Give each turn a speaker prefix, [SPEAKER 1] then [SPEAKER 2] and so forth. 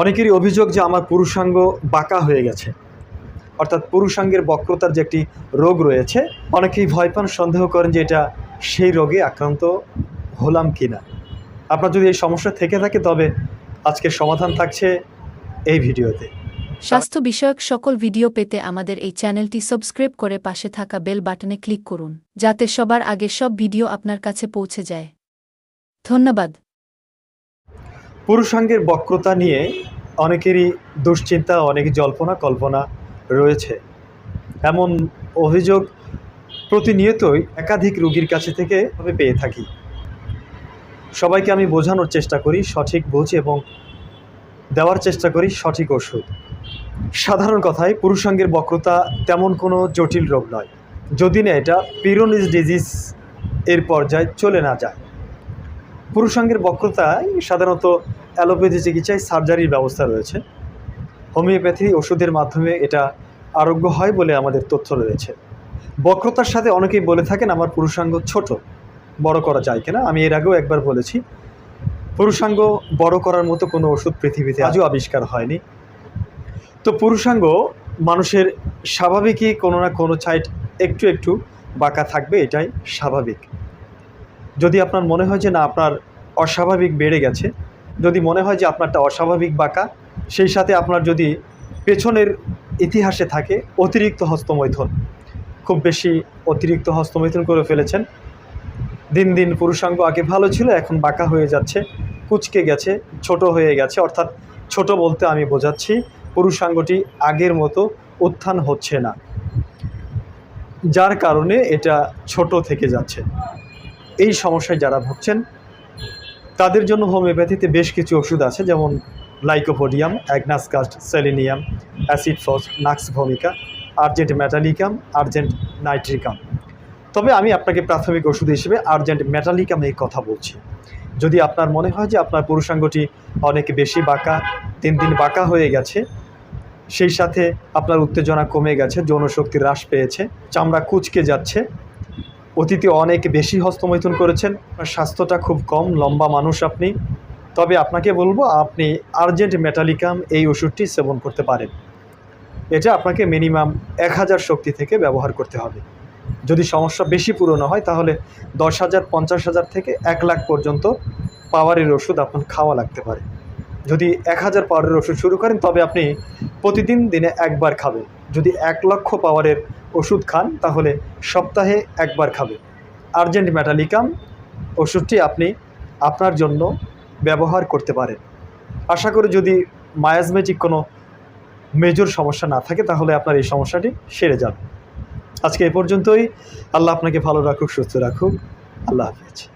[SPEAKER 1] অনেকেরই অভিযোগ যে আমার পুরুষাঙ্গ বাঁকা হয়ে গেছে। অর্থাৎ পুরুষাঙ্গের বক্রতার যে একটি রোগ রয়েছে, অনেকেই ভয় পান, সন্দেহ করেন যে এটা সেই রোগে আক্রান্ত হলাম কি না আপনার যদি এই সমস্যা থেকে থাকে, তবে আজকের সমাধান থাকছে এই ভিডিওতে।
[SPEAKER 2] স্বাস্থ্য বিষয়ক সকল ভিডিও পেতে আমাদের এই চ্যানেলটি সাবস্ক্রাইব করে পাশে থাকা বেল বাটনে ক্লিক করুন, যাতে সবার আগে সব ভিডিও আপনার কাছে পৌঁছে যায়। ধন্যবাদ।
[SPEAKER 1] পুরুষাঙ্গের বক্রতা নিয়ে অনেকেরই দুশ্চিন্তা অনেক জল্পনা, কল্পনা রয়েছে। এমন অভিযোগ প্রতিনিয়তই একাধিক রোগীর কাছে থেকে আমি পেয়ে থাকি। সবাইকে আমি বোঝানোর চেষ্টা করি, সঠিক বোঝ এবং দেওয়ার চেষ্টা করি সঠিক ওষুধ। সাধারণ কথায়, পুরুষাঙ্গের বক্রতা তেমন কোনো জটিল রোগ নয়, যদি না এটা পিরোনিস ডিজিজ এর পর্যায়ে চলে না যায়। পুরুষাঙ্গের বক্রতায় সাধারণত অ্যালোপ্যাথি চিকিৎসায় সার্জারির ব্যবস্থা রয়েছে। হোমিওপ্যাথি ওষুধের মাধ্যমে এটা আরোগ্য হয় বলে আমাদের তথ্য রয়েছে। বক্রতার সাথে অনেকেই বলে থাকেন, আমার পুরুষাঙ্গ ছোট, বড় করা যায় কিনা? আমি এর আগেও একবার বলেছি, পুরুষাঙ্গ বড় করার মতো কোনো ওষুধ পৃথিবীতে আজও আবিষ্কার হয়নি। তো পুরুষাঙ্গ মানুষের স্বাভাবিকই কোনো না কোনো সাইড একটু একটু বাঁকা থাকবে, এটাই স্বাভাবিক। যদি আপনার মনে হয় যে না, আপনার অস্বাভাবিক বেড়ে গেছে যদি মনে হয় যে আপনারটা অস্বাভাবিক বাঁকা, সেই সাথে আপনার যদি পেছনের ইতিহাসে থাকে, অতিরিক্ত হস্তমৈথুন। খুব বেশি অতিরিক্ত হস্তমৈথুন করে ফেলেছেন। দিন দিন পুরুষাঙ্গ আগে ভালো ছিল, এখন বাঁকা হয়ে যাচ্ছে, কুচকে গেছে, ছোট হয়ে গেছে। অর্থাৎ ছোট বলতে আমি বোঝাচ্ছি, পুরুষাঙ্গটি আগের মতো উত্থান হচ্ছে না। যার কারণে এটা ছোট থেকে যাচ্ছে। এই সমস্যায় যারা ভুগছেন তাদের জন্য হোমিওপ্যাথিতে বেশ কিছু ওষুধ আছে, যেমন lycopodium, agnus castus, selenium, acid phos, nux vomica, argentum metallicum, urgent nitricum. তবে আমি আপনাকে প্রাথমিক ওষুধ হিসেবে আর্জেন্ট ম্যাটালিকাম এই কথা বলছি। যদি আপনার মনে হয় যে আপনার পুরুষাঙ্গটি অনেক বেশি বাঁকা দিন দিন বাঁকা হয়ে গেছে, সেই সাথে আপনার উত্তেজনা কমে গেছে যৌনশক্তি হ্রাস পেয়েছে, চামড়া কুচকে যাচ্ছে অতীতে অনেক বেশি হস্তমৈথুন করেছেন। স্বাস্থ্যটা খুব কম, লম্বা মানুষ আপনি। তবে আপনাকে বলব, আপনি আর্জেন্ট মেটালিকাম এই ওষুধটি সেবন করতে পারেন। এটা আপনাকে মিনিমাম এক হাজার শক্তি থেকে ব্যবহার করতে হবে। যদি সমস্যা বেশি পুরনো হয়, তাহলে দশ হাজার, পঞ্চাশ হাজার থেকে এক লাখ পর্যন্ত পাওয়ারের ওষুধ আপনার খাওয়া লাগতে পারে। যদি এক হাজার পাওয়ারের ওষুধ শুরু করেন, তবে আপনি প্রতিদিন দিনে একবার খাবে। যদি এক লক্ষ পাওয়ারের ওষুধ খান, তাহলে সপ্তাহে একবার খাবে। আর্জেন্ট ম্যাটালিকাম ওষুধটি আপনি আপনার জন্য ব্যবহার করতে পারেন। আশা করি যদি মায়াজমেটিক কোনো মেজর সমস্যা না থাকে, তাহলে আপনার এই সমস্যাটি সেরে যাবে। আজকে এ পর্যন্তই। আল্লাহ আপনাকে ভালো রাখুক, সুস্থ রাখুক। আল্লাহ হাফিজ।